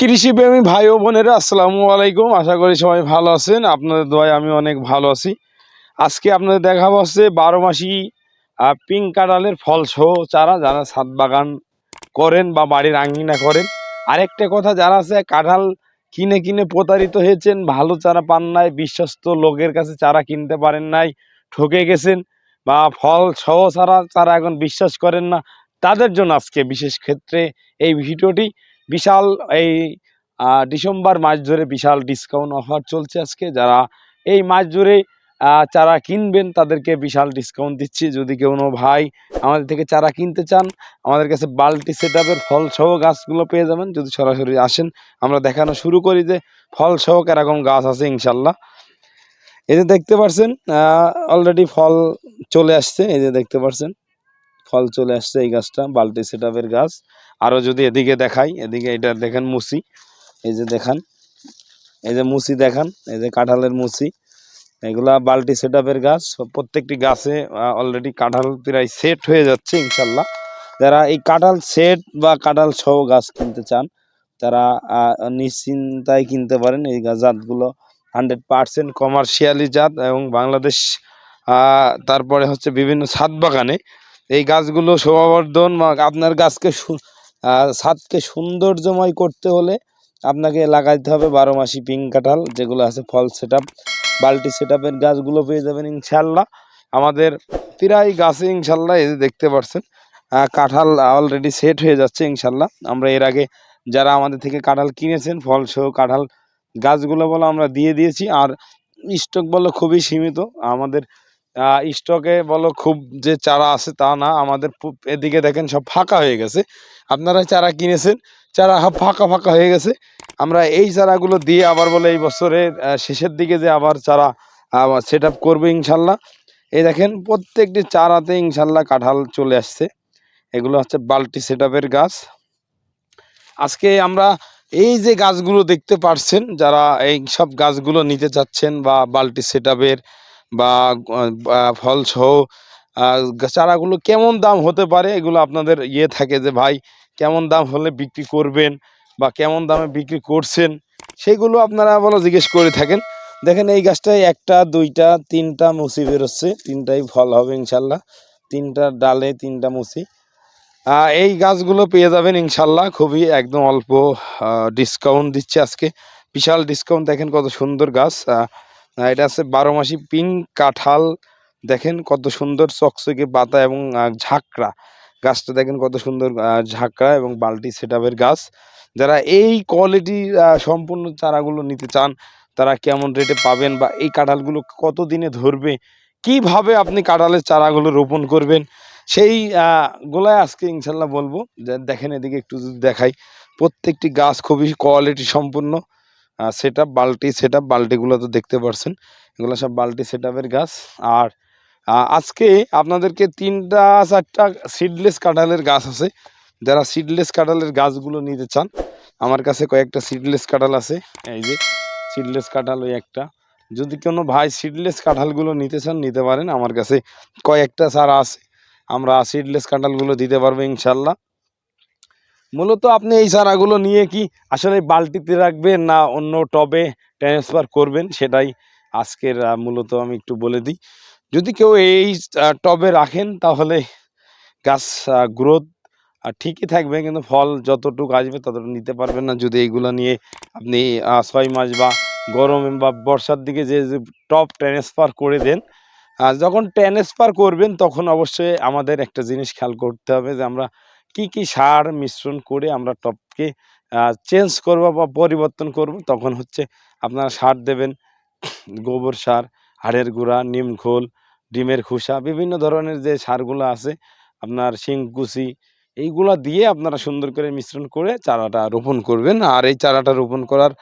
কৃষি প্রেমী ভাই ও বোনেরা, আসসালামু আলাইকুম। আশা করি সবাই ভালো আছেন। আপনাদের দোয়ায় আমি অনেক ভালো আছি। আজকে আপনাদের দেখাবো হচ্ছে বারো মাসি পিঙ্ক কাঁঠালের ফল সহ চারা যারা ছাদ বাগান করেন বা বাড়ির আঙ্গিনা করেন। আরেকটা কথা, যারা আছে কাঁঠাল কিনে কিনে প্রতারিত হয়েছেন, ভালো চারা পান নাই, বিশ্বস্ত লোকের কাছে চারা কিনতে পারেন নাই, ঠকে গেছেন বা ফল সহ চারা চারা এখন বিশ্বাস করেন না, তাদের জন্য আজকে বিশেষ ক্ষেত্রে এই ভিডিওটি বিশাল এই ডিসেম্বর মাস ধরে বিশাল ডিসকাউন্ট অফার চলছে আজকে। যারা এই মাস জুড়ে চারা কিনবেন, তাদেরকে বিশাল ডিসকাউন্ট দিচ্ছি। যদি কোনো ভাই আমাদের থেকে চারা কিনতে চান, আমাদের কাছে বাল্টি সেট আপের ফল সহ গাছগুলো পেয়ে যাবেন। যদি সরাসরি আসেন, আমরা দেখানো শুরু করি যে ফল সহ এরকম গাছ আছে ইনশাল্লাহ। এই যে দেখতে পাচ্ছেন অলরেডি ফল চলে আসছে। এই যে দেখতে পাচ্ছেন ফল চলে আসছে এই গাছটা বাল্টি সেট গাছ। আরও যদি এদিকে দেখাই, এদিকে এটা দেখেন মুসি। এই যে দেখান, এই যে মুসি দেখান, এই যে কাঁঠালের মুসি। এগুলা বাল্টি সেট গাছ, প্রত্যেকটি গাছে অলরেডি কাঁঠাল প্রায় সেট হয়ে যাচ্ছে ইনশাল্লাহ। যারা এই কাঁঠাল সেট বা কাঁঠাল সহ গাছ কিনতে চান, তারা নিশ্চিন্তায় কিনতে পারেন এই জাতগুলো। হান্ড্রেড পার্সেন্ট কমার্শিয়ালি জাত এবং বাংলাদেশ তারপরে হচ্ছে বিভিন্ন ছাদ বাগানে এই গাছগুলো শোভাবর্ধন আপনার গাছকে ছাদকে সৌন্দর্যময় করতে হলে আপনাকে লাগাইতে হবে বারো মাসি পিঙ্ক কাঁঠাল, যেগুলো আছে ফল সেট বাল্টি সেট গাছগুলো পেয়ে যাবেন ইনশাল্লাহ আমাদের প্রায় গাছে ইনশাল্লাহ এই দেখতে পাচ্ছেন কাঁঠাল অলরেডি সেট হয়ে যাচ্ছে ইনশাল্লাহ আমরা এর আগে যারা আমাদের থেকে কাঁঠাল কিনেছেন ফল সহ কাঁঠাল গাছগুলো বলো আমরা দিয়ে দিয়েছি। আর স্টক বলো খুবই সীমিত। আমাদের স্টকে বলো খুব যে চারা আছে তা না, আমাদের এদিকে দেখেন সব ফাঁকা হয়ে গেছে। আপনারা চারা কিনেছেন, চারা ফাঁকা ফাঁকা হয়ে গেছে। আমরা এই চারাগুলো দিয়ে আবার বলে এই বছরের শেষের দিকে যে আবার চারা সেট আপ করব ইনশাল্লাহ। এই দেখেন প্রত্যেকটি চারাতে ইনশাল্লাহ কাঁঠাল চলে আসছে। এগুলো হচ্ছে বাল্টি সেট গাছ। আজকে আমরা এই যে গাছগুলো দেখতে পারছেন, যারা এই সব গাছগুলো নিতে চাচ্ছেন বা বাল্টি সেট বা ফল সহ চারাগুলো কেমন দাম হতে পারে? এগুলো আপনাদের ইয়ে থাকে যে, ভাই, কেমন দাম হলে বিক্রি করবেন বা কেমন দামে বিক্রি করছেন? সেগুলো আপনারা বলো, জিজ্ঞেস করে থাকেন। দেখেন, এই গাছটায় একটা, দুইটা, তিনটা মুসি বেরোচ্ছে। তিনটাই ফল হবে ইনশাল্লাহ। তিনটা ডালে তিনটা মুসি। এই গাছগুলো পেয়ে যাবেন ইনশাল্লাহ। খুবই একদম অল্প ডিসকাউন্ট দিচ্ছে আজকে। বিশাল ডিসকাউন্ট দেখেন কত সুন্দর গাছ। এটা আছে বারো মাসি পিঙ্ক কাঁঠাল। দেখেন কত সুন্দর চকচকে পাতা এবং ঝাঁকড়া। গাছটা দেখেন কত সুন্দর ঝাঁকড়া এবং বাল্টি সেটআপের গাছ। যারা এই কোয়ালিটি সম্পূর্ণ চারাগুলো নিতে চান, তারা কেমন রেটে পাবেন বা এই কাঁঠালগুলো কত দিনে ধরবে? কীভাবে আপনি কাঁঠালের চারাগুলো রোপণ করবেন? সেই গোলায় আজকে ইনশাল্লাহ বলব। দেখেন এদিকে একটু যদি দেখাই। প্রত্যেকটি গাছ খুবই কোয়ালিটি সম্পূর্ণ। সেট আপ বাল্টি সেট আপ বাল্টিগুলো তো দেখতে পারছেন। এগুলো সব বাল্টি সেট গাছ। আর আজকে আপনাদেরকে তিনটা, চারটা সিডলেস কাঁঠালের গাছ আছে। যারা সিডলেস কাঁঠালের গাছগুলো নিতে চান, আমার কাছে কয়েকটা সিডলেস কাঁঠাল আছে। এই যে সিডলেস কাঁঠাল ওই একটা। যদি কোনো ভাই সিডলেস কাঁঠালগুলো নিতে চান, নিতে পারেন। আমার কাছে কয়েকটা চারা আছে। আমরা সিডলেস কাঁঠালগুলো দিতে পারব ইনশাল্লাহ। মূলত আপনি এই চারাগুলো নিয়ে কি আসলে বালতিতে রাখবেন না অন্য টবে ট্রান্সফার করবেন? সেটাই আজকের মূলত আমি একটু বলে দিই। যদি কেউ এই টবে রাখেন তাহলে গাছ গ্রোথ ঠিকই থাকবে কিন্তু ফল যতটুকু আসবে ততটুকু নিতে পারবেন না। যদি এইগুলো নিয়ে আপনি ছয় মাস বা গরমে বা বর্ষার দিকে যে টপ ট্রান্সফার করে দেন যখন ট্রান্সফার করবেন তখন অবশ্যই আমাদের একটা জিনিস খেয়াল করতে হবে যে আমরা কি কি সার মিশ্রণ করে আমরা টপকে চেঞ্জ করব বা পরিবর্তন করব, তখন হচ্ছে আপনারা সার দেবেন। গোবর সার, হাড়ের গুঁড়া, নিম খোল, ডিমের খোসা, বিভিন্ন ধরনের যে সারগুলো আছে, আপনার শিংকুচি, এইগুলো দিয়ে আপনারা সুন্দর করে মিশ্রণ করে চারাটা রোপণ করবেন। আর এই চারাটা রোপণ করার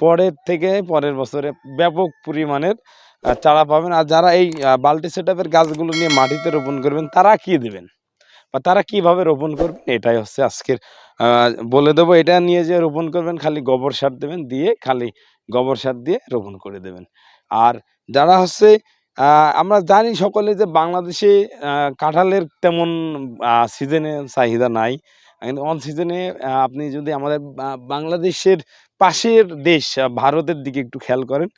পরের থেকে পরের বছরে ব্যাপক পরিমাণের চারা পাবেন। আর যারা এই বাল্টি সেটআপের গাছগুলো নিয়ে মাটিতে রোপণ করবেন, তারা কি দেবেন? বা তারা কীভাবে রোপণ করবেন, এটাই হচ্ছে আজকের বলে দেবো। এটা নিয়ে যে রোপণ করবেন, খালি গোবর সার দেবেন দিয়ে খালি গোবর সার দিয়ে রোপণ করে দেবেন। আর যারা হচ্ছে আমরা জানি সকলে যে বাংলাদেশে কাঁঠালের তেমন সিজনে চাহিদা নাই। কিন্তু অন সিজনে আপনি যদি আমাদের বাংলাদেশের পাশের দেশ ভারতের দিকে একটু খেয়াল করেন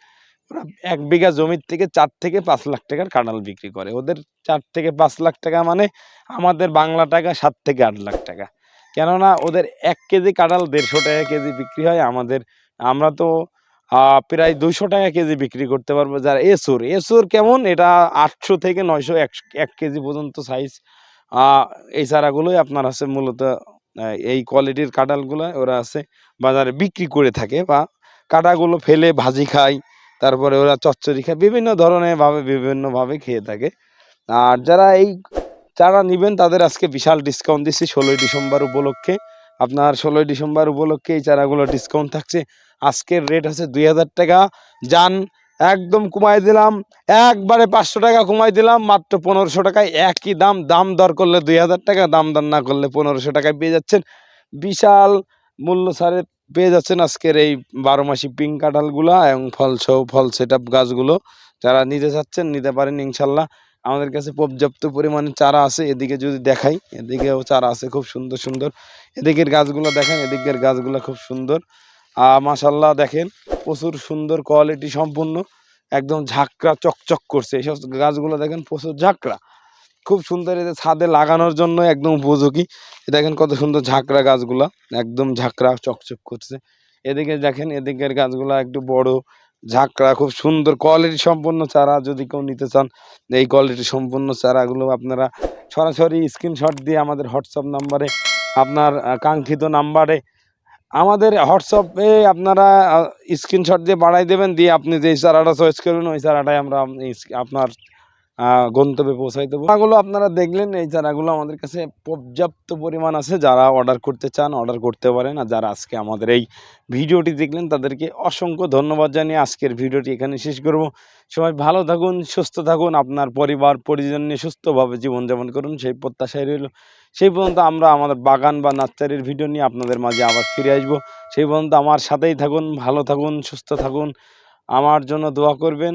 ওরা এক বিঘা জমির থেকে চার থেকে পাঁচ লাখ টাকার কাঁঠাল বিক্রি করে। ওদের চার থেকে পাঁচ লাখ টাকা মানে আমাদের বাংলা টাকা সাত থেকে আট লাখ টাকা। কেননা ওদের এক কেজি কাঁঠাল দেড়শো টাকা কেজি বিক্রি হয়, আমাদের আমরা তো প্রায় দুইশো টাকা কেজি বিক্রি করতে পারব। যারা এসুর এসুর কেমন? এটা আটশো থেকে নয়শো এক কেজি পর্যন্ত সাইজ এই চারাগুলোই আপনার আছে মূলত এই কোয়ালিটির কাঁঠালগুলো ওরা আছে বাজারে বিক্রি করে থাকে বা কাঁটাগুলো ফেলে, ভাজি খায় তারপরে ওরা চচ্চড়ি খায় বিভিন্ন ধরনের ভাবে বিভিন্নভাবে খেয়ে থাকে। আর যারা এই চারা নিবেন, তাদের আজকে বিশাল ডিসকাউন্ট দিচ্ছি ষোলোই ডিসেম্বর উপলক্ষে। আপনার ষোলোই ডিসেম্বর উপলক্ষে এই চারাগুলো ডিসকাউন্ট থাকছে। আজকের রেট আছে দুই হাজার টাকা। যান, একদম কমাই দিলাম। একবারে পাঁচশো টাকা কমাই দিলাম, মাত্র পনেরোশো টাকায় একই দাম। দাম দর করলে দুই হাজার টাকা, দাম দর না করলে পনেরোশো টাকায় পেয়ে যাচ্ছেন বিশাল মূল্য ছাড়ে পেয়ে যাচ্ছেন আজকের এই বারো মাসি পিঙ্ক কাঁঠালগুলা এবং ফল সহ ফল সেট আপ গাছগুলো। যারা নিতে চাচ্ছেন, নিতে পারেন ইনশাল্লাহ। আমাদের কাছে পর্যাপ্ত পরিমাণে চারা আছে, এদিকে যদি দেখাই, এদিকেও চারা আছে, খুব সুন্দর সুন্দর। এদিকের গাছগুলো দেখেন, এদিকের গাছগুলো খুব সুন্দর। আহ মাসাল্লাহ দেখেন, প্রচুর সুন্দর কোয়ালিটি সম্পূর্ণ। একদম ঝাঁকড়া, চকচক করছে। এইসব গাছগুলো দেখেন, প্রচুর ঝাঁকড়া। খুব সুন্দর এদের ছাদে লাগানোর জন্য একদম উপযোগী। দেখেন কত সুন্দর ঝাঁকড়া গাছগুলা, একদম ঝাঁকড়া চকচক করছে। এদিকে দেখেন, এদিকের গাছগুলা একটু বড়, ঝাঁকড়া, খুব সুন্দর কোয়ালিটি সম্পন্ন চারা যদি কেউ নিতে চান, এই কোয়ালিটি সম্পন্ন চারাগুলো আপনারা সরাসরি স্ক্রিনশট দিয়ে আমাদের হোয়াটসঅ্যাপ নাম্বারে, আপনার কাঙ্ক্ষিত নাম্বারে, আমাদের হোয়াটসঅ্যাপে আপনারা স্ক্রিনশট দিয়ে বাড়াই দেবেন, দিয়ে আপনি যেই চারাটা চয়েস করবেন, ওই চারাটাই আমরা আপনার গন্তব্যে পৌঁছাই দেবো। চারাগুলো আপনারা দেখলেন, এই চারাগুলো আমাদের কাছে পর্যাপ্ত পরিমাণ আছে। যারা অর্ডার করতে চান অর্ডার করতে পারেন। আর যারা আজকে আমাদের এই ভিডিওটি দেখলেন, তাদেরকে অসংখ্য ধন্যবাদ জানিয়ে আজকের ভিডিওটি এখানে শেষ করব। সবাই ভালো থাকুন, সুস্থ থাকুন, আপনার পরিবার, পরিজন নিয়ে সুস্থভাবে জীবনযাপন করুন। সেই প্রত্যাশায় রইল। সেই পর্যন্ত আমরা আমাদের বাগান বা নার্সারির ভিডিও নিয়ে আপনাদের মাঝে আবার ফিরে আসব। সেই পর্যন্ত আমার সাথেই থাকুন, ভালো থাকুন, সুস্থ থাকুন। আমার জন্য দোয়া করবেন।